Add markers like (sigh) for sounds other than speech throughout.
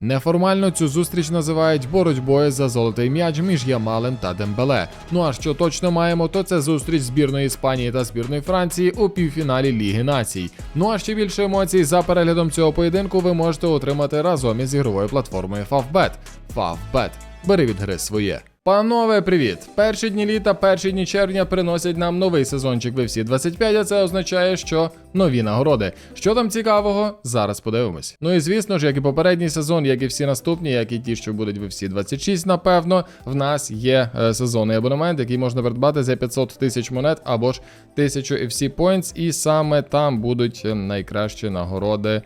Неформально цю зустріч називають боротьбою за золотий м'яч між Ямалем та Дембеле. Ну а що точно маємо, то це зустріч збірної Іспанії та збірної Франції у півфіналі Ліги Націй. Ну а ще більше емоцій за переглядом цього поєдинку ви можете отримати разом із ігровою платформою Favbet. Favbet. Бери від гри своє. Панове, привіт! Перші дні літа, перші дні червня приносять нам новий сезончик в FC 25, а це означає, що нові нагороди. Що там цікавого? Зараз подивимось. Ну і звісно ж, як і попередній сезон, як і всі наступні, як і ті, що будуть в FC 26, напевно, в нас є е, сезонний абонемент, який можна придбати за 500 тисяч монет або ж 1000 FC Points, і саме там будуть е, найкращі нагороди.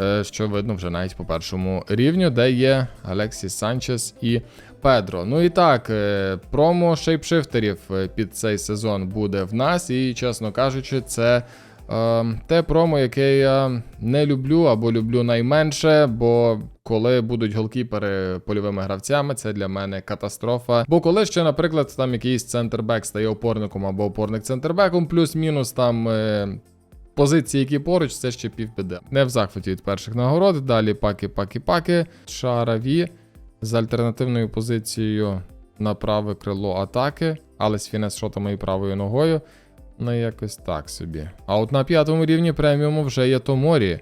Е, що видно вже навіть по першому рівню, де є Алексіс Санчес і Педро. Ну і так, е, промо шейпшифтерів е, під цей сезон буде в нас, і, чесно кажучи, це. Те промо, яке я не люблю або люблю найменше, бо коли будуть голкіпери польовими гравцями, це для мене катастрофа. Бо коли ще, наприклад, там якийсь центрбек стає опорником або опорник центрбеком, плюс-мінус там позиції, які поруч, це ще півбіди. Не в захваті від перших нагород. Далі паки, паки, паки. Шараві з альтернативною позицією на праве крило атаки, але з фінес-шотами і правою ногою. Ну, якось так собі. А от на п'ятому рівні преміуму вже є Томорі.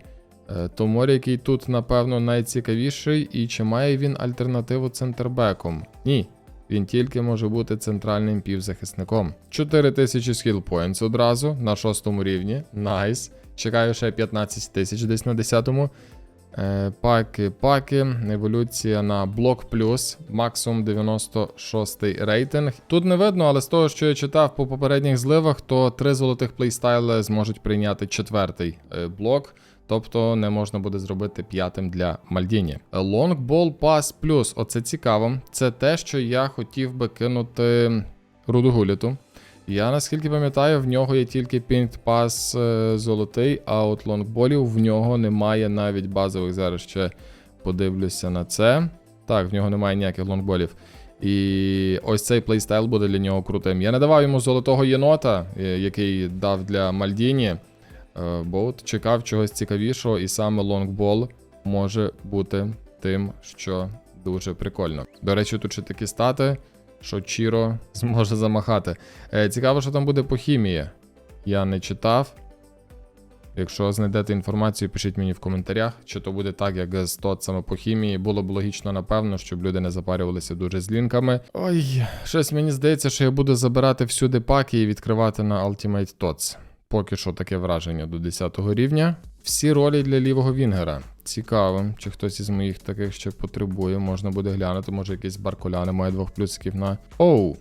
Е, Томорі, який тут, напевно, найцікавіший, і чи має він альтернативу центрбеком? Ні. Він тільки може бути центральним півзахисником. 4000 skill points одразу на шостому рівні. Найс. Чекаю ще 15 тисяч десь на 10-му. Е, паки, паки, еволюція на блок плюс, максимум 96 рейтинг. Тут не видно, але з того, що я читав по попередніх зливах, то три золотих плейстайли зможуть прийняти четвертий е, блок. Тобто не можна буде зробити п'ятим для Мальдіні. Ball Pass Plus, оце цікаво. Це те, що я хотів би кинути Рудогуліту. Я наскільки пам'ятаю, в нього є тільки Pink Pass е, золотий, а от лонгболів в нього немає навіть базових. Зараз ще подивлюся на це. Так, в нього немає ніяких лонгболів. І ось цей плейстайл буде для нього крутим. Я не давав йому золотого єнота, е, який дав для Мальдіні. Е, Бо от чекав чогось цікавішого, і саме лонгбол може бути тим, що дуже прикольно. До речі, тут ще такі стати, що Чіро (laughs) зможе замахати. Е, цікаво, що там буде по хімії. Я не читав. Якщо знайдете інформацію, пишіть мені в коментарях, чи то буде так, як з тоцами по хімії. Було б логічно, напевно, щоб люди не запарювалися дуже з лінками. Ой, щось мені здається, що я буду забирати всюди паки і відкривати на Ultimate TOTS. Поки що таке враження до 10 рівня. Всі ролі для лівого Вінгера. Цікаво, чи хтось із моїх таких ще потребує. Можна буде глянути, може якийсь барколяни має двох плюсиків на. Оу!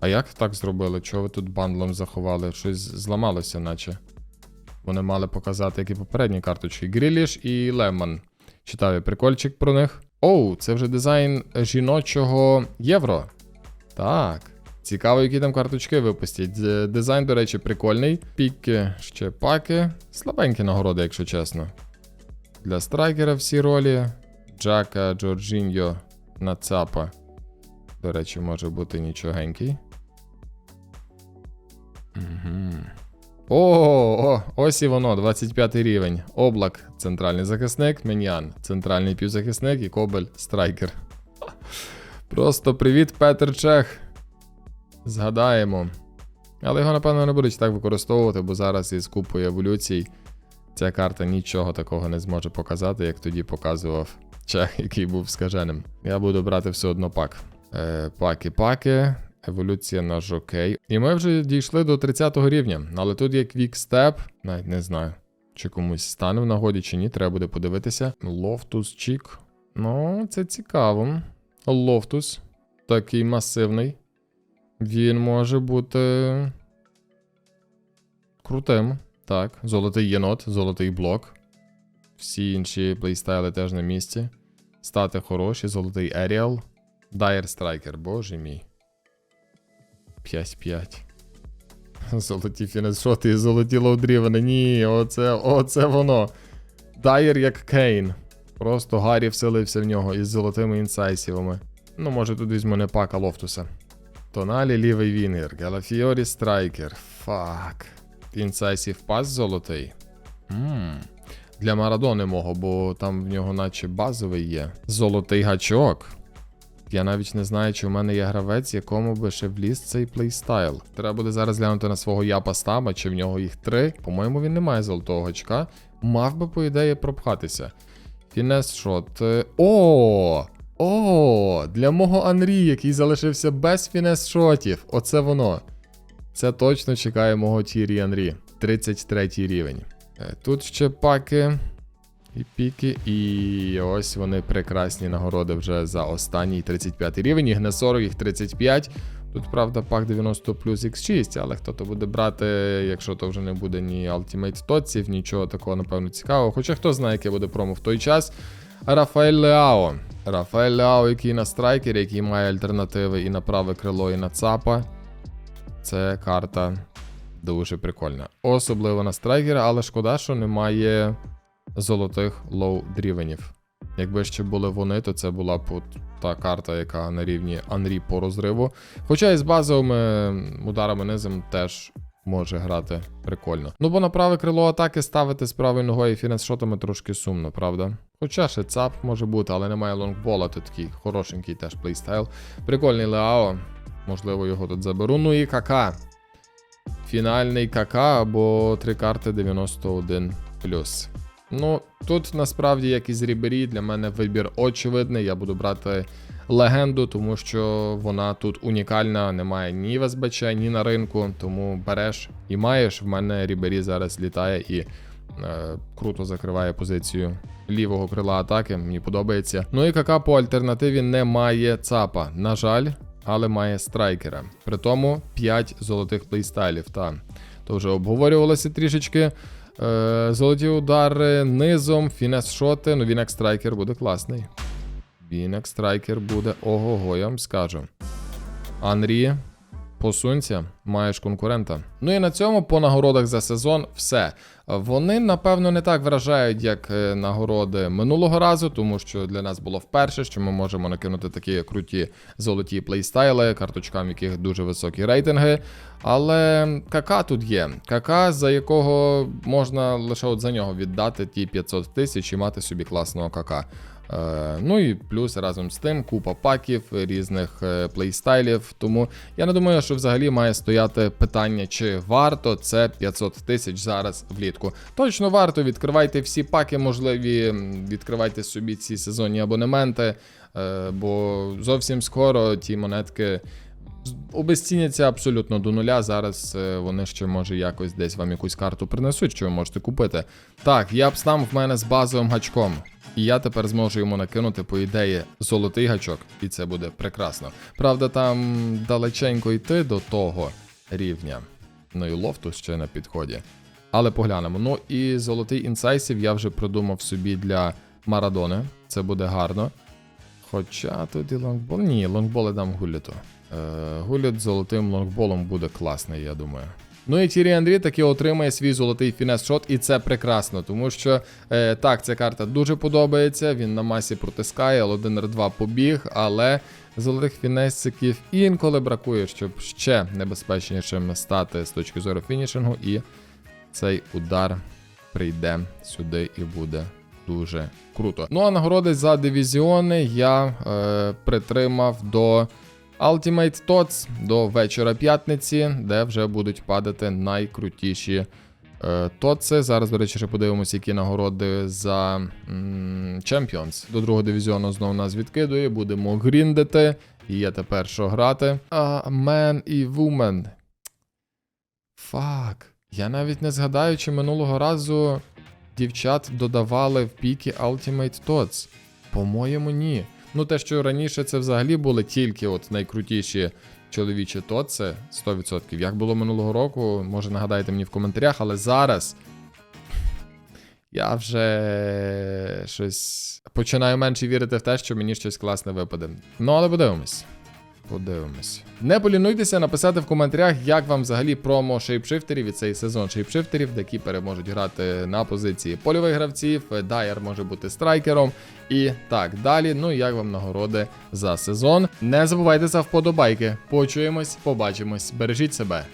А як так зробили? Чого ви тут бандлом заховали? Щось зламалося, наче. Вони мали показати, як і попередні карточки. Гріліш і Лемон. Читав я прикольчик про них. Оу, це вже дизайн жіночого євро. Так. Цікаво, які там карточки випустять. Дизайн, до речі, прикольний. Піки, ще паки. Слабенькі нагороди, якщо чесно. Для страйкера всі ролі. Джака, Джорджіньо, Нацапа. До речі, може бути нічогенький. Угу. О, о, ось і воно, 25 рівень. Облак, центральний захисник, Менян, центральний півзахисник і Кобель страйкер. Просто привіт, Петр Чех. Згадаємо. Але його, напевно, не будуть так використовувати, бо зараз із купою еволюцій ця карта нічого такого не зможе показати, як тоді показував Чех, який був скаженим. Я буду брати все одно пак. Е, паки-паки. Еволюція на жокей. І ми вже дійшли до 30 рівня. Але тут є квікстеп, навіть не знаю, чи комусь стане в нагоді, чи ні, треба буде подивитися. Лофтус Чік. Ну, це цікаво. Лофтус. Такий масивний. Він може бути. Крутим. Так, золотий єнот, золотий блок. Всі інші плейстайли теж на місці. Стати хороші, золотий Еріал. Дайер Страйкер, боже мій. 5-5. (laughs) Золоті фінесшоти і золоті лоудрівени. Ні, оце, оце воно. Дайер як Кейн. Просто Гаррі вселився в нього із золотими інсайсівами. Ну, може, тут візьму не пака Лофтуса. Тоналі лівий вінгер, Галафіорі страйкер. Фак. Інсайсів пас золотий. Ммм. Для Марадони мого, бо там в нього наче базовий є. Золотий гачок. Я навіть не знаю, чи в мене є гравець, якому би ще вліз цей плейстайл. Треба буде зараз глянути на свого япа стаба, чи в нього їх три. По-моєму, він не має золотого гачка. Мав би, по ідеї, пропхатися. Фінес шот. Е, О! О! Для мого Анрі, який залишився без фінес шотів. Оце воно. Це точно чекає мого Тірі Анрі. 33 рівень. Е, Тут ще паки. І піки, і ось вони прекрасні нагороди вже за останній 35 рівень. Їх не 40, їх 35. Тут, правда, пак 90 плюс X6, але хто то буде брати, якщо то вже не буде ні Ultimate Тоців, нічого такого, напевно, цікавого. Хоча хто знає, яке буде промо в той час. Рафаель Леао. Рафаель Леао, який на страйкер, який має альтернативи і на праве крило, і на ЦАПа. Це карта дуже прикольна. Особливо на страйкера, але шкода, що немає золотих лоу-дрівенів. Якби ще були вони, то це була б та карта, яка на рівні Анрі по розриву. Хоча і з базовими ударами низом теж може грати прикольно. Ну бо на праве крило атаки ставити з правою ногою фінес-шотами трошки сумно, правда? Хоча ще ЦАП може бути, але немає лонгбола, то такий хорошенький теж плейстайл. Прикольний Леао. Можливо, його тут заберу. Ну і КК. Фінальний КК або три карти 91 Ну, тут насправді, як і з Рібері, для мене вибір очевидний. Я буду брати легенду, тому що вона тут унікальна, немає ні в СБЧ, ні на ринку. Тому береш і маєш. В мене Рібері зараз літає і е, круто закриває позицію лівого крила атаки. Мені подобається. Ну і КК по альтернативі не має ЦАПа. На жаль, але має страйкера. При тому 5 золотих плейстайлів. Та то вже обговорювалося трішечки. Е, золоті удари низом, фінес шоти. Ну він як страйкер буде класний. Він як страйкер буде ого-го, я вам скажу. Анрі, посунься, маєш конкурента. Ну і на цьому по нагородах за сезон все. Вони, напевно, не так вражають, як е, нагороди минулого разу, тому що для нас було вперше, що ми можемо накинути такі круті золоті плейстайли, карточкам, яких дуже високі рейтинги. Але КК тут є. КК, за якого можна лише от за нього віддати ті 500 тисяч і мати собі класного КК. Е, ну і плюс разом з тим купа паків, різних е, плейстайлів. Тому я не думаю, що взагалі має стояти питання, чи варто це 500 тисяч зараз влітку. Точно варто, відкривайте всі паки можливі, відкривайте собі ці сезонні абонементи, е, бо зовсім скоро ті монетки. Обезціняться абсолютно до нуля. Зараз е, вони ще може якось десь вам якусь карту принесуть, що ви можете купити. Так, я б сам в мене з базовим гачком. І я тепер зможу йому накинути, по ідеї, золотий гачок, і це буде прекрасно. Правда, там далеченько йти до того рівня. Ну і лофту ще на підході. Але поглянемо. Ну і золотий інсайсів я вже придумав собі для Марадони. Це буде гарно. Хоча тут і лонгбол. Ні, лонгболи дам гуліту. Е, гуліт з золотим лонгболом буде класний, я думаю. Ну і Тірі Андрі таки отримає свій золотий фінес-шот, і це прекрасно, тому що е, так, ця карта дуже подобається. Він на масі протискає, L1 R2 побіг, але золотих фінесиків інколи бракує, щоб ще небезпечнішим стати з точки зору фінішингу, і цей удар прийде сюди і буде дуже круто. Ну а нагороди за дивізіони я е, притримав до. Ultimate Tots до вечора п'ятниці, де вже будуть падати найкрутіші е, тоци. Зараз, до речі, ще подивимося, які нагороди за м, Champions. До другого дивізіону знову нас відкидує. Будемо гріндити. І є тепер що грати. А, Man і Woman. Фак. Я навіть не згадаю, чи минулого разу дівчат додавали в піки Ultimate Tots. По-моєму, ні. Ну, те, що раніше це взагалі були тільки от найкрутіші чоловічі тоци 100%. Як було минулого року, може нагадайте мені в коментарях, але зараз я вже щось починаю менше вірити в те, що мені щось класне випаде. Ну, але подивимось. Подивимось. Не полінуйтеся написати в коментарях, як вам взагалі промо шейпшифтерів і цей сезон шейпшифтерів, де кіпери можуть грати на позиції польових гравців, Дайер може бути страйкером і так далі. Ну і як вам нагороди за сезон. Не забувайте за вподобайки. Почуємось, побачимось. Бережіть себе.